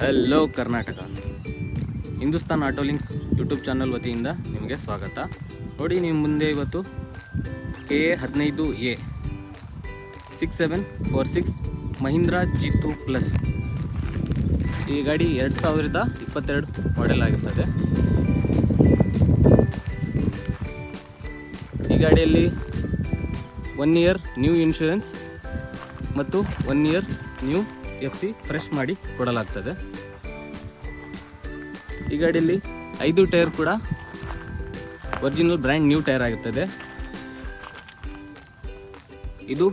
Hello Karnataka Hindustan auto links YouTube channel ವತಿಯಿಂದ ನಿಮಗೆ ಸ್ವಾಗತ. ನೋಡಿ ನಿಮ್ಮ ಮುಂದೆ ಇವತ್ತು ಕೆ ಎ ಹದಿನೈದು A six seven four six Mahindra Jeeto plus ಈ ಗಾಡಿ ಎರಡು ಸಾವಿರದ ಇಪ್ಪತ್ತೆರಡು ಮಾಡೆಲ್ ಆಗಿರ್ತದೆ. ಈ ಗಾಡಿಯಲ್ಲಿ ಒನ್ ಇಯರ್ ನ್ಯೂ ಇನ್ಶೂರೆನ್ಸ್ ಮತ್ತು one year new F C fresh ಮಾಡಿ ಕೊಡಲಾಗ್ತದೆ. ಈ ಗಾಡಿಯಲ್ಲಿ ಐದು ಟೈರ್ ಕೂಡ ಒರಿಜಿನಲ್ ಬ್ರ್ಯಾಂಡ್ ನ್ಯೂ ಟೈರ್ ಆಗಿರ್ತದೆ ಇದು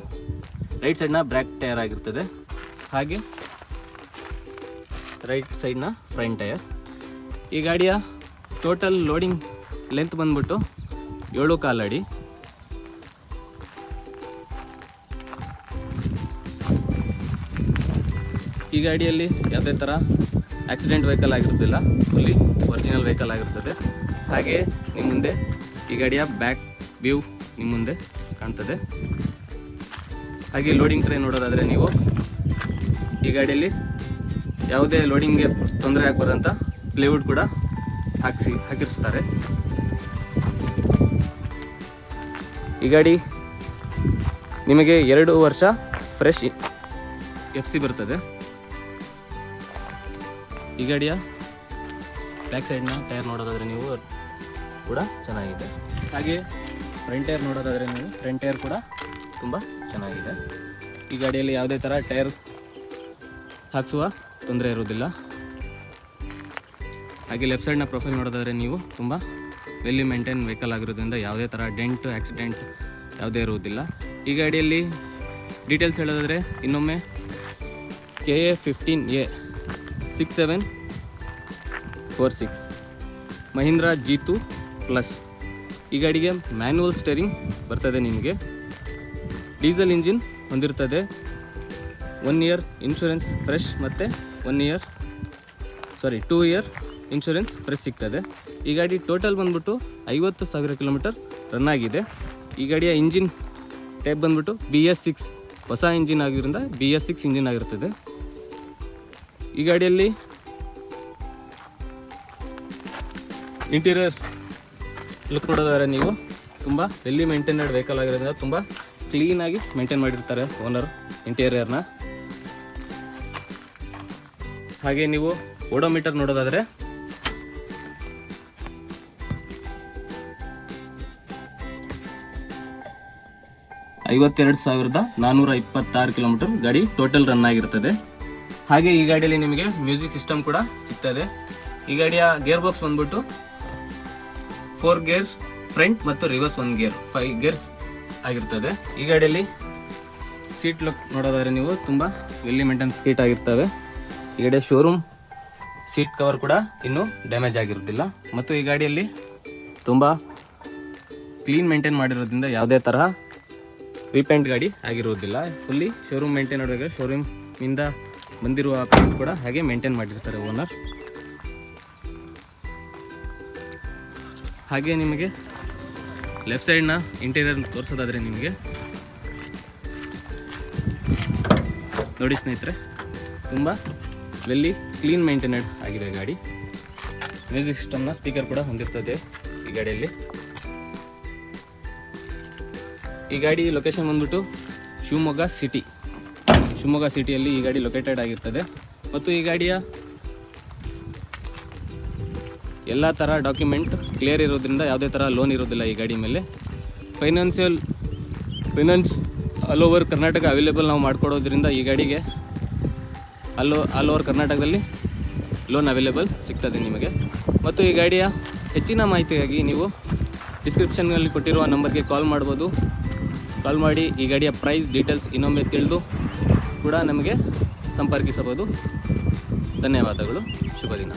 ರೈಟ್ ಸೈಡ್ನ ಬ್ರ್ಯಾಕ್ ಟೈರ್ ಆಗಿರ್ತದೆ. ಹಾಗೆ ರೈಟ್ ಸೈಡ್ನ ಫ್ರಂಟ್ ಟೈರ್. ಈ ಗಾಡಿಯ ಟೋಟಲ್ ಲೋಡಿಂಗ್ ಲೆಂತ್ ಬಂದ್ಬಿಟ್ಟು ಏಳು ಕಾಲಡಿ. ಈ ಗಾಡಿಯಲ್ಲಿ ಯಾವುದೇ ಥರ ಆಕ್ಸಿಡೆಂಟ್ ವೆಹಿಕಲ್ ಆಗಿರೋದಿಲ್ಲ ಫುಲ್ಲಿ ಒರಿಜಿನಲ್ ವೆಹಿಕಲ್ ಆಗಿರ್ತದೆ. ಹಾಗೆ ನಿಮ್ಮ ಮುಂದೆ ಈ ಗಾಡಿಯ ಬ್ಯಾಕ್ ವ್ಯೂ ನಿಮ್ಮ ಮುಂದೆ ಕಾಣ್ತದೆ. ಹಾಗೆ ಲೋಡಿಂಗ್ ಟ್ರೈ ನೋಡೋದಾದರೆ ನೀವು ಈ ಗಾಡಿಯಲ್ಲಿ ಯಾವುದೇ ಲೋಡಿಂಗ್ಗೆ ತೊಂದರೆ ಆಗ್ಬಾರ್ದಂಥ ಪ್ಲೇವುಡ್ ಕೂಡ ಹಾಕಿಸಿ, ಹಾಕಿರ್ಸ್ತಾರೆ. ಈ ಗಾಡಿ ನಿಮಗೆ ಎರಡು ವರ್ಷ ಫ್ರೆಶ್ ಎಫ್ ಸಿ ಬರ್ತದೆ. ಈ ಗಾಡಿಯ ಬ್ಯಾಕ್ ಸೈಡ್ನ ಟೈರ್ ನೋಡೋದಾದರೆ ನೀವು ಕೂಡ ಚೆನ್ನಾಗಿದೆ. ಹಾಗೆ ಫ್ರಂಟ್ ಟೈರ್ ನೋಡೋದಾದರೆ ನೀವು ಫ್ರಂಟ್ ಟೈರ್ ಕೂಡ ತುಂಬ ಚೆನ್ನಾಗಿದೆ. ಈ ಗಾಡಿಯಲ್ಲಿ ಯಾವುದೇ ಥರ ಟೈರ್ ಹಾಕಿಸುವ ತೊಂದರೆ ಇರುವುದಿಲ್ಲ. ಹಾಗೆ ಲೆಫ್ಟ್ ಸೈಡ್ನ ಪ್ರೊಫೈಲ್ ನೋಡೋದಾದರೆ ನೀವು ತುಂಬ ವೆಲ್ಲಿ ಮೇಂಟೈನ್ ವೆಹಿಕಲ್ ಆಗಿರೋದ್ರಿಂದ ಯಾವುದೇ ಥರ ಡೆಂಟ್ ಆಕ್ಸಿಡೆಂಟ್ ಯಾವುದೇ ಇರುವುದಿಲ್ಲ. ಈ ಗಾಡಿಯಲ್ಲಿ ಡೀಟೇಲ್ಸ್ ಹೇಳೋದಾದರೆ ಇನ್ನೊಮ್ಮೆ K A fifteen A six seven, four six. Mahindra to plus. ಈ ಗಾಡಿಗೆ ಮ್ಯಾನ್ಯುವಲ್ ಸ್ಟೇರಿಂಗ್ ಬರ್ತದೆ ನಿಮಗೆ. ಡೀಸೆಲ್ ಇಂಜಿನ್ ಹೊಂದಿರ್ತದೆ. ಒನ್ ಇಯರ್ ಇನ್ಶೂರೆನ್ಸ್ ಫ್ರೆಶ್ ಮತ್ತು one year sorry two year insurance fresh ಸಿಗ್ತದೆ. ಈ ಗಾಡಿ ಟೋಟಲ್ ಬಂದ್ಬಿಟ್ಟು ಐವತ್ತು ಸಾವಿರ ಕಿಲೋಮೀಟರ್ ರನ್ ಆಗಿದೆ. ಈ ಗಾಡಿಯ ಇಂಜಿನ್ ಟೈಪ್ ಬಂದ್ಬಿಟ್ಟು ಬಿ ಎಸ್ ಸಿಕ್ಸ್. ಹೊಸ ಇಂಜಿನ್ ಆಗಿರೋದ್ರಿಂದ ಬಿ ಎಸ್ ಸಿಕ್ಸ್ ಇಂಜಿನ್ ಆಗಿರ್ತದೆ. ಈ ಗಾಡಿಯಲ್ಲಿ? ಇಂಟೀರಿಯರ್ ಲುಕ್ ನೋಡೋದಾದ್ರೆ ನೀವು ತುಂಬ ವೆಲ್ಲಿ ಮೇಂಟೈನಡ್ ವೆಹಿಕಲ್ ಆಗಿರೋದ್ರಿಂದ ತುಂಬ ಕ್ಲೀನಾಗಿ ಮೇಂಟೈನ್ ಮಾಡಿರ್ತಾರೆ ಓನರ್ ಇಂಟೀರಿಯರ್ನ ಹಾಗೆ ನೀವು ಓಡೋಮೀಟರ್ ನೋಡೋದಾದರೆ ಐವತ್ತೆರಡು ಸಾವಿರದ ನಾನ್ನೂರ ಇಪ್ಪತ್ತಾರು ಕಿಲೋಮೀಟರ್ ಗಾಡಿ ಟೋಟಲ್ ರನ್ ಆಗಿರ್ತದೆ. ಹಾಗೆ ಈ ಗಾಡಿಯಲ್ಲಿ ನಿಮಗೆ ಮ್ಯೂಸಿಕ್ ಸಿಸ್ಟಮ್ ಕೂಡ ಸಿಗ್ತದೆ. ಈ ಗಾಡಿಯ ಗೇರ್ ಬಾಕ್ಸ್ ಬಂದ್ಬಿಟ್ಟು ಫೋರ್ ಗೇರ್ ಫ್ರಂಟ್ ಮತ್ತು reverse one gear, five gears ಆಗಿರ್ತದೆ. ಈ ಗಾಡಿಯಲ್ಲಿ ಸೀಟ್ ಲುಕ್ ನೋಡೋದಾದ್ರೆ ನೀವು ತುಂಬ ವೆಲ್ಲಿ ಮೇಂಟೈನ್ ಸೀಟ್ ಆಗಿರ್ತವೆ. ಈ ಗಾಡಿಯ ಶೋರೂಮ್ ಸೀಟ್ ಕವರ್ ಕೂಡ ಇನ್ನೂ ಡ್ಯಾಮೇಜ್ ಆಗಿರೋದಿಲ್ಲ ಮತ್ತು ಈ ಗಾಡಿಯಲ್ಲಿ ತುಂಬ ಕ್ಲೀನ್ ಮೇಂಟೈನ್ ಮಾಡಿರೋದ್ರಿಂದ ಯಾವುದೇ ತರಹ ರೀಪೇಂಟ್ ಗಾಡಿ ಆಗಿರುವುದಿಲ್ಲ. ಫುಲ್ಲಿ ಶೋರೂಮ್ ಮೇಂಟೈನ್ ಮಾಡಿದಾಗ ಶೋರೂಮಿಂದ ಬಂದಿರುವ ಪೇಂಟ್ ಕೂಡ ಹಾಗೆ ಮೇಂಟೈನ್ ಮಾಡಿರ್ತಾರೆ ಓನರ್ ಹಾಗೆ ನಿಮಗೆ ಲೆಫ್ಟ್ ಸೈಡ್ನ ಇಂಟೀರಿಯರ್ ತೋರಿಸೋದಾದರೆ ನಿಮಗೆ. ನೋಡಿ ಸ್ನೇಹಿತರೆ, ತುಂಬ ವೆಲ್ಲಿ ಕ್ಲೀನ್ ಮೇಂಟೈನೆಡ್ ಆಗಿದೆ ಗಾಡಿ. ಮ್ಯೂಸಿಕ್ ಸಿಸ್ಟಮ್ನ ಸ್ಪೀಕರ್ ಕೂಡ ಹೊಂದಿರ್ತದೆ ಈ ಗಾಡಿಯಲ್ಲಿ. ಈ ಗಾಡಿ ಲೊಕೇಶನ್ ಬಂದ್ಬಿಟ್ಟು ಶಿವಮೊಗ್ಗ ಸಿಟಿ ಶಿವಮೊಗ್ಗ ಸಿಟಿಯಲ್ಲಿ ಈ ಗಾಡಿ ಲೊಕೇಟೆಡ್ ಆಗಿರ್ತದೆ. ಮತ್ತು ಈ ಗಾಡಿಯ ಎಲ್ಲ ಥರ ಡಾಕ್ಯುಮೆಂಟ್ ಕ್ಲಿಯರ್ ಇರೋದ್ರಿಂದ ಯಾವುದೇ ಥರ ಲೋನ್ ಇರೋದಿಲ್ಲ ಈ ಗಾಡಿ ಮೇಲೆ. Financial finance all over Karnataka available ನಾವು ಮಾಡಿಕೊಡೋದ್ರಿಂದ ಈ ಗಾಡಿಗೆ ಅಲ್ಲೋ ಆಲ್ ಓವರ್ ಕರ್ನಾಟಕದಲ್ಲಿ ಲೋನ್ ಅವೈಲೇಬಲ್ ಸಿಗ್ತದೆ ನಿಮಗೆ. ಮತ್ತು ಈ ಗಾಡಿಯ ಹೆಚ್ಚಿನ ಮಾಹಿತಿಗಾಗಿ ನೀವು ಡಿಸ್ಕ್ರಿಪ್ಷನ್ನಲ್ಲಿ ಕೊಟ್ಟಿರುವ ನಂಬರ್ಗೆ ಕಾಲ್ ಮಾಡ್ಬೋದು. ಕಾಲ್ ಮಾಡಿ ಈ ಗಾಡಿಯ ಪ್ರೈಸ್ ಡೀಟೇಲ್ಸ್ ಇನ್ನೊಮ್ಮೆ ತಿಳಿದು ಕೂಡ ನಮಗೆ ಸಂಪರ್ಕಿಸಬಹುದು. ಧನ್ಯವಾದಗಳು. ಶುಭ ದಿನ